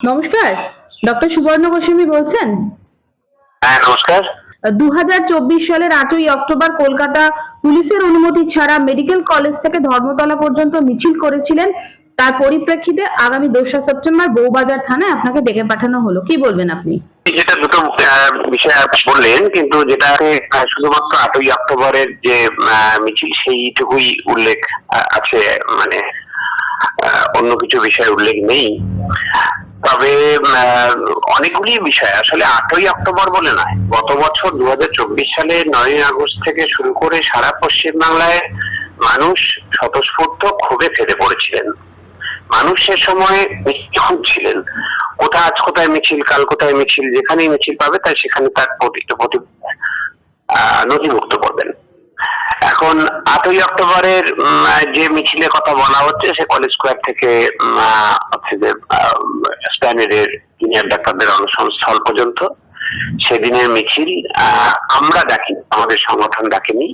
নমস্কার ডক্টর সুবর্ণ গোস্বামী বলছেন? হ্যাঁ নমস্কার। দু হাজার চব্বিশ সালের আটই অক্টোবর কলকাতা পুলিশের অনুমতি ছাড়া মেডিকেল কলেজ থেকে ধর্মতলা পর্যন্ত মিছিল করেছিলেন। তার পরিপ্রেক্ষিতে আগামী দোসরা সেপ্টেম্বর বউবাজার থানায় আপনাকে ডেকে পাঠানো হলো। কি বলবেন আপনি? যেটা দুটো বিষয় বললেন কিন্তু যেটা শুধুমাত্র আটই অক্টোবরের যে মিছিল সেইটুকুই উল্লেখ আছে মানে অন্য কিছু বিষয় উল্লেখ নেই। তবে অনেকগুলি বিষয়। আসলে আটই অক্টোবর বলে নয় গত বছর দু সালে নয় আগস্ট থেকে শুরু করে সারা পশ্চিম বাংলায় মানুষ স্বতঃস্ফূর্ত ক্ষোভে ফেটে পড়েছিলেন। মানুষ সে সময় নিশ্চুপ ছিলেন। কোথা আজ কোথায় মিছিল কাল কোথায় মিছিল যেখানেই মিছিল পাবে তাই সেখানে তার প্রতি প্রতি আহ, নথিভুক্ত করবেন। এখন আটই অক্টোবরের যে মিছিলের কথা বলা হচ্ছে, সে কলেজ স্কোয়ার থেকে হচ্ছে যে ইঞ্জিনিয়ার ডাক্তারদের অনশন স্থল পর্যন্ত। সেদিনের মিছিল আমরা ডাকি, আমাদের সংগঠন ডাকেনি।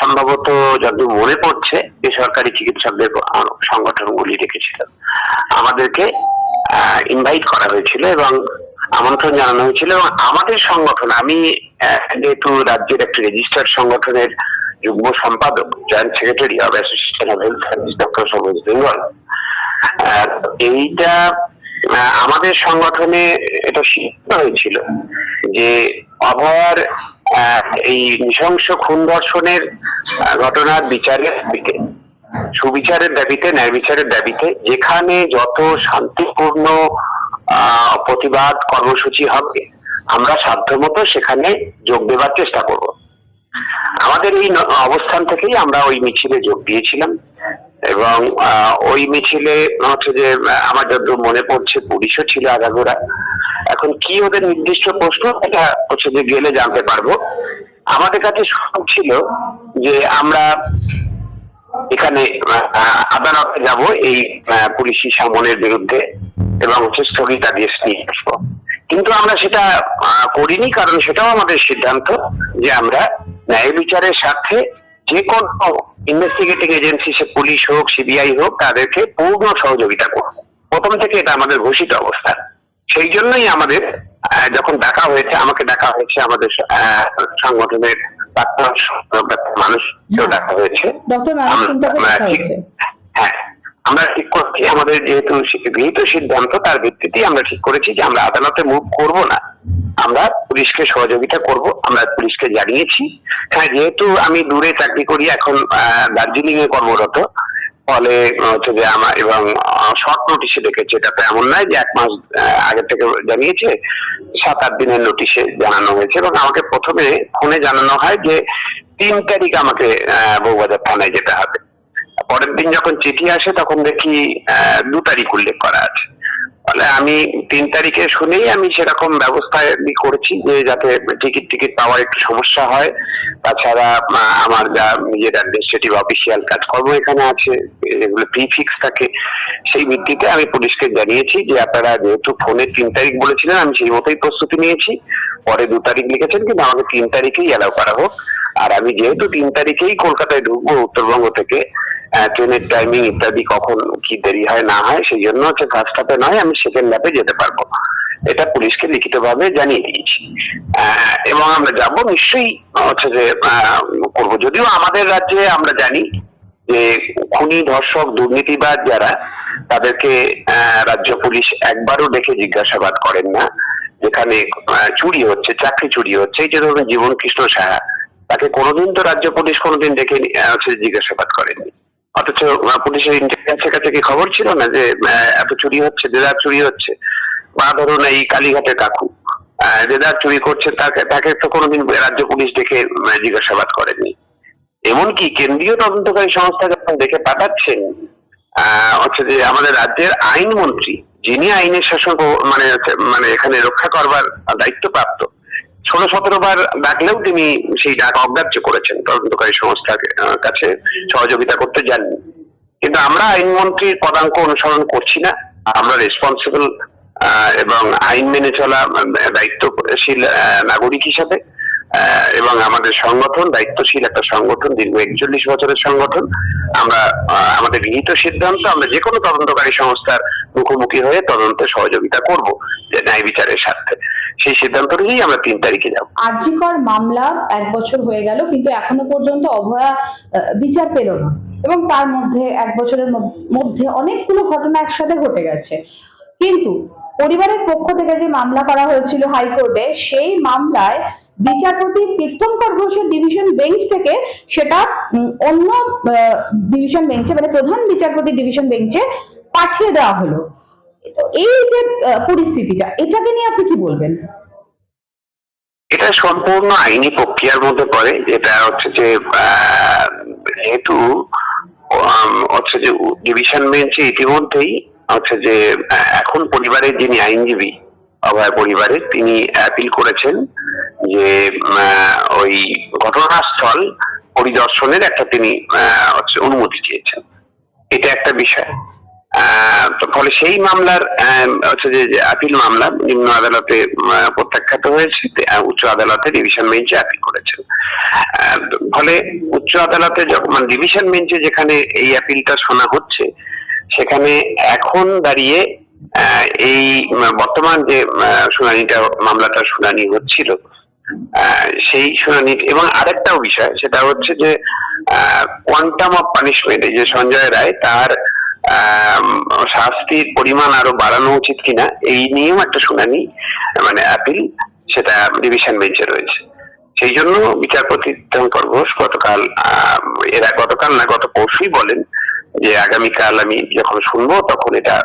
সম্ভবত যতদূর মনে পড়ছে, বেসরকারি চিকিৎসকদের সংগঠনগুলি রেখেছিল আমাদেরকে ইনভাইট করা হয়েছিল এবং আমন্ত্রণ জানানো হয়েছিল এবং আমাদের সংগঠন আমি যেহেতু রাজ্যের একটি রেজিস্টার্ড সংগঠনের যুগ্ম সম্পাদক joint secretary of association of health service doctor Sabuj Bengal এইটা আমাদের সংগঠনে এটা সিদ্ধ হয়েছিল যে অভয়ার এই নৃশংস খুন ধর্ষণের ঘটনার বিচারের দিকে সুবিচারের দাবিতে ন্যায় বিচারের দাবিতে যেখানে যত শান্তিপূর্ণ আহ, প্রতিবাদ কর্মসূচি হবে। আমরা সাধ্যমতো সেখানে যোগ দেওয়ার চেষ্টা করব। আমাদের এই অবস্থান থেকেই আমরা ওই মিছিলে যোগ দিয়েছিলাম এবং ওই মিছিলে হচ্ছে যে আমার যতদূর মনে পড়ছে পুলিশও ছিল আগাগোড়া। এখন কি ওদের নির্দিষ্ট প্রশ্ন, এটা হচ্ছে যে গেলে জানতে পারব। আমাদের কাছে সুযোগ ছিল যে আমরা এখানে আদালতে যাব এই পুলিশি সামনের বিরুদ্ধে। এবং হচ্ছে স্থগিতাদেশ নিয়ে আসব কিন্তু আমরা সেটা করিনি কারণ সেটাও আমাদের সিদ্ধান্ত যে আমরা ন্যায় বিচারের স্বার্থে যে কোনো ইনভেস্টিগেটিং এজেন্সি সে পুলিশ হোক সিবিআই হোক তাদেরকে পূর্ণ সহযোগিতা করব। প্রথম থেকে এটা আমাদের ঘোষিত অবস্থা। সেই জন্যই আমাদের যখন ডাকা হয়েছে আমাকে ডাকা হয়েছে আমাদের আহ, সংগঠনের প্রাক্তন মানুষ ডাকা হয়েছে। হ্যাঁ। আমরা ঠিক করছি, আমাদের যেহেতু গৃহীত সিদ্ধান্ত তার ভিত্তিতেই আমরা ঠিক করেছি যে আমরা আদালতে মুভ করব না। আমরা পুলিশকে সহযোগিতা করব, আমরা পুলিশকে জানিয়েছি। হ্যাঁ যেহেতু আমি দূরে চাকরি করি, এখন দার্জিলিং এ কর্মরত, ফলে হচ্ছে যে আমার এবং শর্ট নোটিশে ডেকেছে এটা তো এমন নয় যে এক মাস আগে থেকে জানিয়েছে, সাত আট দিনের নোটিশে জানানো হয়েছে এবং আমাকে প্রথমে ফোনে জানানো হয় যে তিন তারিখ আমাকে বউবাজার থানায় যেতে হবে। পরের দিন যখন চিঠি আসে, তখন দেখি দু তারিখ উল্লেখ করা আছে। ফলে আমি তিন তারিখে শুনেই আমি সেরকম ব্যবস্থা করেছি যে, যাতে টিকিট টিকিট পাওয়ার একটু সমস্যা হয়। তাছাড়া আমার যা নিজের অ্যাডমিনিস্ট্রেটিভ অফিসিয়াল কাজকর্ম এখানে আছে, যেগুলো প্রিফিক্স থাকে, সেই ভিত্তিতে আমি পুলিশকে জানিয়েছি যে, আপনারা যেহেতু ফোনে তিন তারিখ বলেছিলেন, আমি সেই মতোই প্রস্তুতি নিয়েছি। পরে দু তারিখ লিখেছেন, কিন্তু আমাকে তিন তারিখেই অ্যালাউ করা হোক। আর আমি যেহেতু তিন তারিখেই কলকাতায় ঢুকবো, উত্তরবঙ্গ থেকে ট্রেনের টাইমিং ইত্যাদি কখন কি দেরি হয়, না হয়, সেই জন্য হচ্ছে ফার্স্ট নয়, আমি সেকেন্ড হাফে যেতে পারব এটা পুলিশকে লিখিতভাবে জানিয়ে দিয়েছি। এবং আমরা যাব, নিশ্চয়ই হচ্ছে যে করব। যদিও আমাদের রাজ্যে আমরা জানি যে খুনি, ধর্ষক দুর্নীতিবাদ যারা, তাদেরকে রাজ্য পুলিশ একবারও ডেকে জিজ্ঞাসাবাদ করেন না। যেখানে চুরি হচ্ছে, চাকরি চুরি হচ্ছে, এই যে ধরুন জীবন কৃষ্ণ সাহা, তাকে কোনোদিন তো রাজ্য পুলিশ কোনোদিন ডেকে জিজ্ঞাসাবাদ করেনি অথচ পুলিশের ইন্টেলিজেন্সের কাছে কি খবর ছিল না যে এত চুরি হচ্ছে দেদার চুরি হচ্ছে? বা ধরুন এই কালীঘাটের কাকু দেদার চুরি করছে, তাকে তাকে তো কোনোদিন রাজ্য পুলিশ ডেকে জিজ্ঞাসাবাদ করেনি। এমনকি কেন্দ্রীয় তদন্তকারী সংস্থা যখন দেখে পাঠাচ্ছেন হচ্ছে যে আমাদের রাজ্যের আইনমন্ত্রী, যিনি আইনের শাসন মানে মানে এখানে রক্ষা করবার দায়িত্বপ্রাপ্ত ষোলো সতেরো বার ডাকলেও তিনি সেই ডাক অগ্রাহ্য করেছেন তদন্তকারী সংস্থার কাছে সহযোগিতা করতে যাননি। কিন্তু আমরা আইনমন্ত্রীর পদাঙ্ক অনুসরণ করছি না। আমরা রেসপন্সিবল এবং আইন মেনে চলা দায়িত্বশীল নাগরিক হিসাবে এবং আমাদের সংগঠন, দায়িত্বশীল একটা সংগঠন, দীর্ঘ একচল্লিশ বছরের সংগঠন। আমরা আমাদের গৃহীত সিদ্ধান্ত, আমরা যে কোনো তদন্তকারী সংস্থার মুখোমুখি হয়ে তদন্তে সহযোগিতা করব যে ন্যায় বিচারের স্বার্থে। সেই সিদ্ধান্ত নিয়েই আমরা তিন তারিখে যাব। আরজিকর মামলা এক বছর হয়ে গেল, কিন্তু এখনও পর্যন্ত অভয়া বিচার পেল না। এবং তার মধ্যে এক বছরের মধ্যে অনেকগুলো ঘটনা একসাথে ঘটে গেছে। কিন্তু পরিবারের পক্ষ থেকে যে মামলা করা হয়েছিল হাইকোর্টে, সেই মামলায় বিচারপতি তীর্থঙ্কর ঘোষের ডিভিশন বেঞ্চ থেকে সেটা অন্য ডিভিশন বেঞ্চে মানে প্রধান বিচারপতি ডিভিশন বেঞ্চে পাঠিয়ে দেওয়া হলো। এই যে পরিস্থিতিটা, এটাকে নিয়ে আপনি কি বলবেন? এটা সম্পূর্ণ আইনি প্রক্রিয়ার মধ্যে পড়ে। যেটা হচ্ছে যে যেহেতু হচ্ছে যে, ডিভিশন বেঞ্চে ইতিমধ্যেই হচ্ছে যে এখন পরিবারের যিনি আইনজীবী, অভয় পরিবারের, তিনি অ্যাপিল করেছেন যে ওই ঘটনাস্থল পরিদর্শনের একটা তিনি হচ্ছে অনুমতি চেয়েছেন। এটা একটা বিষয়। ফলে সেই মামলার হচ্ছে যে আপিল মামলা নিম্ন আদালতে প্রত্যাখ্যাত হয়েছে উচ্চ আদালতে ডিভিশন বেঞ্চে আপিল করেছেন। ফলে উচ্চ আদালতে যখন মানে ডিভিশন বেঞ্চে যেখানে এই আপিলটা শোনা হচ্ছে, সেখানে এখন দাঁড়িয়ে এই বর্তমান যে শুনানিটা, মামলাটা শুনানি হচ্ছিল সেই শুনানি, এবং আরেকটাও বিষয়, সেটা হচ্ছে যে কোয়ান্টাম অফ পানিশমেন্ট এই যে সঞ্জয় রায়, তার শাস্তির পরিমাণ আরও বাড়ানো উচিত কিনা, এই নিয়েও একটা শুনানি মানে আপিল সেটা ডিভিশন বেঞ্চে রয়েছে। সেই জন্য বিচারপতি তীর্থঙ্কর ঘোষ গতকাল এরা গতকাল না, গত পরশুই বলেন যে আগামীকাল আমি যখন শুনব তখন এটা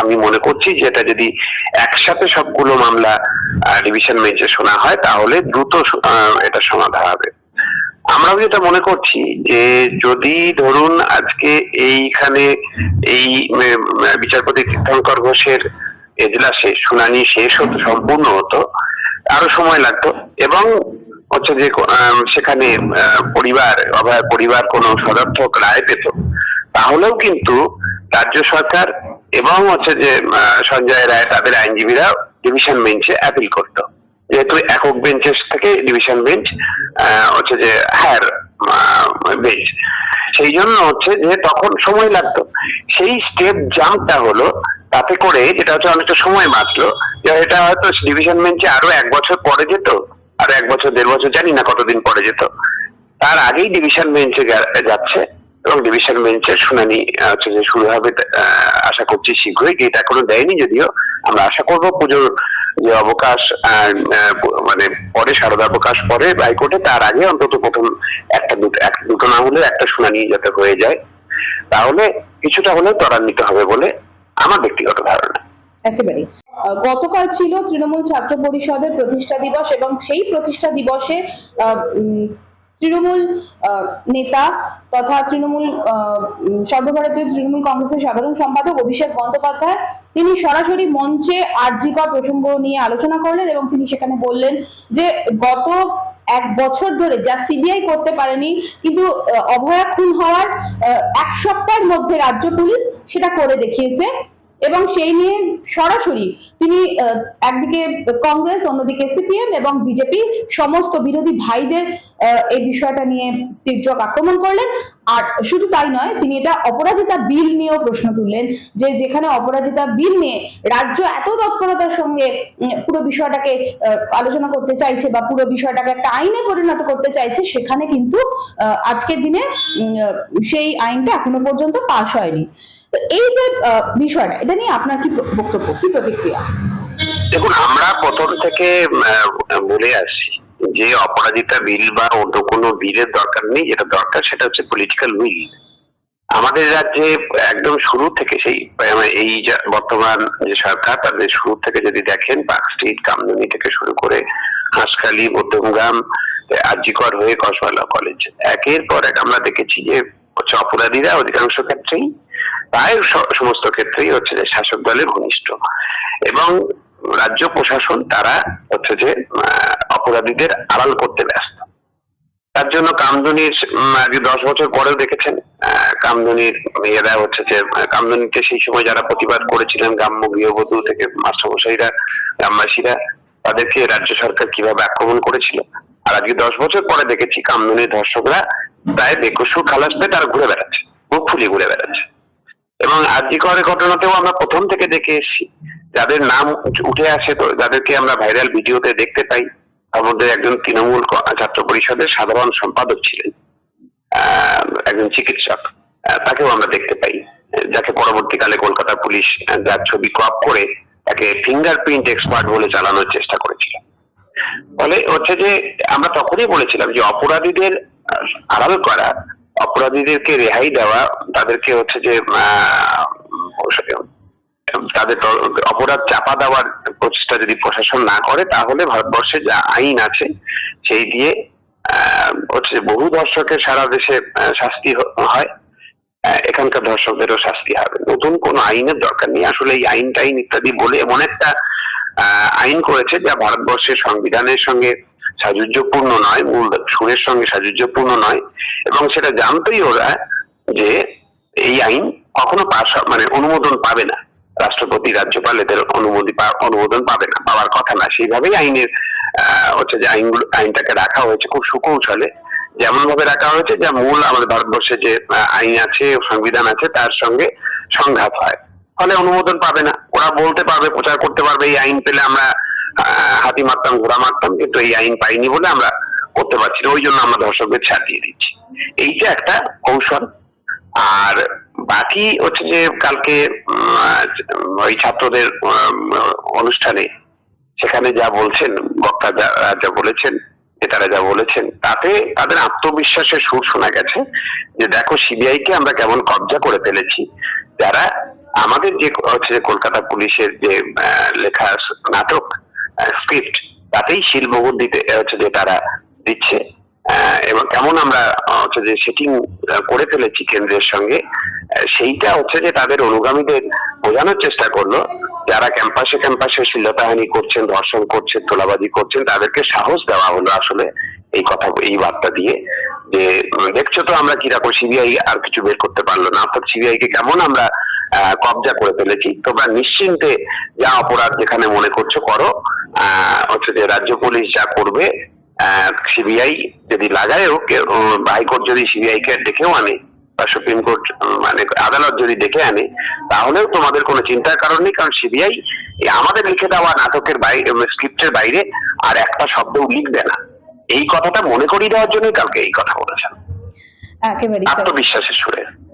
আমি মনে করছি যে এটা যদি একসাথে সবগুলো মামলা ডিভিশন বেঞ্চে শোনা হয় তাহলে দ্রুত এটা সমাধা হবে। আমরাও যেটা মনে করছি যে যদি ধরুন আজকে এইখানে এই বিচারপতি তীর্থঙ্কর ঘোষের এজলাসে শুনানি শেষ হতো, সম্পূর্ণ হতো, আরও সময় লাগতো এবং হচ্ছে যে সেখানে পরিবার, অভয় পরিবার কোনো সদর্থক রায় পেত, তাহলেও কিন্তু রাজ্য সরকার এবং হচ্ছে যে সঞ্জয় রায় তাদের আইনজীবীরা ডিভিশন বেঞ্চে অ্যাপিল করতো। যেহেতু একক বেঞ্চের থেকে ডিভিশন বেঞ্চ হচ্ছে যে হায়ার বেঞ্চ সেই জন্য হচ্ছে যে তখন সময় লাগতো। সেই স্টেপ জাম্পটা হলো, তাতে করে যেটা হচ্ছে অনেকটা সময় বাঁচলো। এটা হয়তো ডিভিশন বেঞ্চে আরও এক বছর পরে যেত, আর এক বছর, দেড় বছর জানি না কতদিন পরে যেত। তার আগেই ডিভিশন বেঞ্চে যাচ্ছে। এবং ডিভিশন বেঞ্চের শুনানি হচ্ছে যে শুরু হবে আশা করছি শীঘ্রই ডেট এখনও দেয়নি যদিও, আমরা আশা করব পুজোর যে অবকাশ মানে পরে শারদাবকাশ পরে হাইকোর্টে, তার আগে অন্তত প্রথম একটা দুটো না হলে একটা শুনানি যাতে হয়ে যায়। তাহলে কিছুটা হলেও ত্বরান্বিত হবে বলে আমার ব্যক্তিগত ধারণা। একেবারে গতকাল ছিল তৃণমূল ছাত্র পরিষদের প্রতিষ্ঠা দিবস এবং সেই প্রতিষ্ঠা দিবসে তৃণমূল নেতা তথা তৃণমূল সর্বভারতীয় তৃণমূল কংগ্রেসের সাধারণ সম্পাদক অভিষেক বন্দ্যোপাধ্যায়। তিনি সরাসরি মঞ্চে আরজিকর প্রসঙ্গ নিয়ে আলোচনা করলেন এবং তিনি সেখানে বললেন যে, গত এক বছর ধরে যা সিবিআই করতে পারেনি, কিন্তু অভয়া খুন হওয়ার এক সপ্তাহের মধ্যে রাজ্য পুলিশ সেটা করে দেখিয়েছে। এবং সেই নিয়ে সরাসরি তিনি একদিকে কংগ্রেস, অন্যদিকে সিপিএম এবং বিজেপি সমস্ত বিরোধী ভাইদের এই বিষয়টা নিয়ে তীর্যক আক্রমণ করলেন। আর শুধু তাই নয়, তিনি এটা অপরাজিতা বিল নিয়েও প্রশ্ন তুললেন যে যেখানে অপরাজিতা বিল নিয়ে রাজ্য এত তৎপরতার সঙ্গে পুরো বিষয়টাকে আলোচনা করতে চাইছে বা পুরো বিষয়টাকে একটা আইনে পরিণত করতে চাইছে, সেখানে কিন্তু আজকের দিনে সেই আইনটা এখনও পর্যন্ত পাশ হয়নি। তো এই যে বিষয়টা, এটা নিয়ে আপনার কি বক্তব্য, কি প্রতিক্রিয়া? দেখুন, আমরা প্রথম থেকে বলে আসছি যে অপরাজিতা বিল বা অন্য কোনো বিলের দরকার নেই। যেটা দরকার সেটা হচ্ছে পলিটিক্যাল উইল আমাদের রাজ্যে একদম শুরু থেকে সেই এই যা- বর্তমান যে সরকার তাদের শুরু থেকে যদি দেখেন, পার্ক স্ট্রিট, কামদুনি থেকে শুরু করে হাঁসখালি, মধ্যমগ্রাম আজিকর হয়ে কসবালা কলেজ, একের পর এক আমরা দেখেছি যে হচ্ছে অপরাধীরা অধিকাংশ ক্ষেত্রেই প্রায় সমস্ত ক্ষেত্রেই হচ্ছে যে শাসক দলের ঘনিষ্ঠ। এবং রাজ্য প্রশাসন তারা হচ্ছে যে অপরাধীদের আড়াল করতে ব্যস্ত। তার জন্য কামদুনির আগে দশ বছর পরেও দেখেছেন কামদুনির মেয়েরা হচ্ছে যে কামদুনিতে সেই সময় যারা প্রতিবাদ করেছিলেন গ্রাম্য গৃহবধূ থেকে মাস্টারমশাইরা, গ্রামবাসীরা, তাদেরকে রাজ্য সরকার কীভাবে আক্রমণ করেছিল? আর আজকে দশ বছর পরে দেখেছি কামদুনির ধর্ষকরা প্রায় বেকসুর খালাস পেয়ে তারা ঘুরে বেড়াচ্ছে, মুখ ফুলিয়ে ঘুরে বেড়াচ্ছে। এবং আর্যিকরের ঘটনাতেও আমরা প্রথম থেকে দেখে এসেছি। যাদের নাম উঠে আসে তো যাদেরকে আমরা ভাইরাল ভিডিওতে দেখতে পাই, তার মধ্যে একজন তৃণমূল ছাত্র পরিষদের সাধারণ সম্পাদক ছিলেন একজন চিকিৎসক। তাকেও আমরা দেখতে পাই, যাকে পরবর্তীকালে কলকাতা পুলিশ যার ছবি ক্রপ করে তাকে ফিঙ্গারপ্রিন্ট এক্সপার্ট বলে চালানোর চেষ্টা করেছিল। ফলে হচ্ছে যে আমরা তখনই বলেছিলাম যে অপরাধীদের আড়াল করা অপরাধীদেরকে রেহাই দেওয়া, তাদেরকে হচ্ছে যে তাদের অপরাধ চাপা দেওয়ার প্রচেষ্টা যদি প্রশাসন না করে, তাহলে ভারতবর্ষে যা আইন আছে, সেই দিয়ে হচ্ছে বহু ধর্ষকের সারা দেশে শাস্তি হয় এখানকার ধর্ষকদেরও শাস্তি হবে। নতুন কোন আইনের দরকার নেই। আসলে এই আইন, টাইন ইত্যাদি বলে এমন একটা আইন করেছে যা ভারতবর্ষের সংবিধানের সঙ্গে সাযুজ্যপূর্ণ নয়, মূল সুরের সঙ্গে সাযুজ্যপূর্ণ নয়, এবং সেটা জানতেই ওরা যে এই আইন কখনো পাশ মানে অনুমোদন পাবে না। রাষ্ট্রপতি, রাজ্যপাল এদের অনুমতি অনুমোদন পাবে না, পাওয়ার কথা না। সেইভাবেই আইনের হচ্ছে যে আইনগুলো আইনটাকে রাখা হয়েছে খুব সুকৌশলে। যেমন ভাবে রাখা হয়েছে, যা মূল আমাদের ভারতবর্ষে যে আইন আছে, সংবিধান আছে, তার সঙ্গে সংঘাত হয়। ফলে অনুমোদন পাবে না। ওরা বলতে পারবে, প্রচার করতে পারবে, এই আইন পেলে আমরা হাতি মারতাম, ঘোড়া মারতাম কিন্তু এই আইন পাইনি বলে আমরা করতে পারছি না, ওই জন্য আমরা দর্শকদের ছাড়িয়ে দিচ্ছি। এইটা একটা কৌশল। আর বাকি হচ্ছে যে কালকে ওই ছাত্রদের অনুষ্ঠানে সেখানে যা বলছেন, বক্তা যা- যা বলেছেন, নেতারা যা বলেছেন, তাতে তাদের আত্মবিশ্বাসের সুর শোনা গেছে যে দেখো সিবিআই কে আমরা কেমন কবজা করে ফেলেছি। যারা আমাদের যে হচ্ছে কলকাতা পুলিশের যে লেখা নাটক স্ক্রিপ্ট তাতেই শিলমোহর দিতে হচ্ছে যে তারা দিচ্ছে। এবং কেমন আমরা হচ্ছে যে সেটিং করে ফেলেছি কেন্দ্রের সঙ্গে সেইটা হচ্ছে যে তাদের অনুগামীদের বোঝানোর চেষ্টা করল। যারা ক্যাম্পাসে ক্যাম্পাসে শিলতাহানি করছেন, ধর্ষণ করছেন, তোলাবাজি করছেন, তাদেরকে সাহস দেওয়া হলো আসলে এই কথা, এই বার্তা দিয়ে। যে দেখছ তো আমরা কীরকম সিবিআই আর কিছু বের করতে পারল না। অর্থাৎ সিবিআই কে কেমন আমরা কবজা করে ফেলেছি। তোমরা নিশ্চিন্তে যা অপরাধ যেখানে মনে করছ করো। হচ্ছে যে রাজ্য পুলিশ যা করবে সিবিআই যদি লাগায়ও হাইকোর্ট যদি সিবিআই কে ডেকেও আনে বা সুপ্রিম কোর্ট মানে আদালত যদি ডেকে আনে তাহলেও তোমাদের কোনো চিন্তার কারণ নেই কারণ সিবিআই আমাদের লিখে দেওয়া নাটকের বাইরে স্ক্রিপ্টের বাইরে আর একটা শব্দও লিখবে না। এই কথাটা মনে করিয়ে দেওয়ার জন্যই কালকে এই কথা বলেছেন। আত্মবিশ্বাসের সুরে।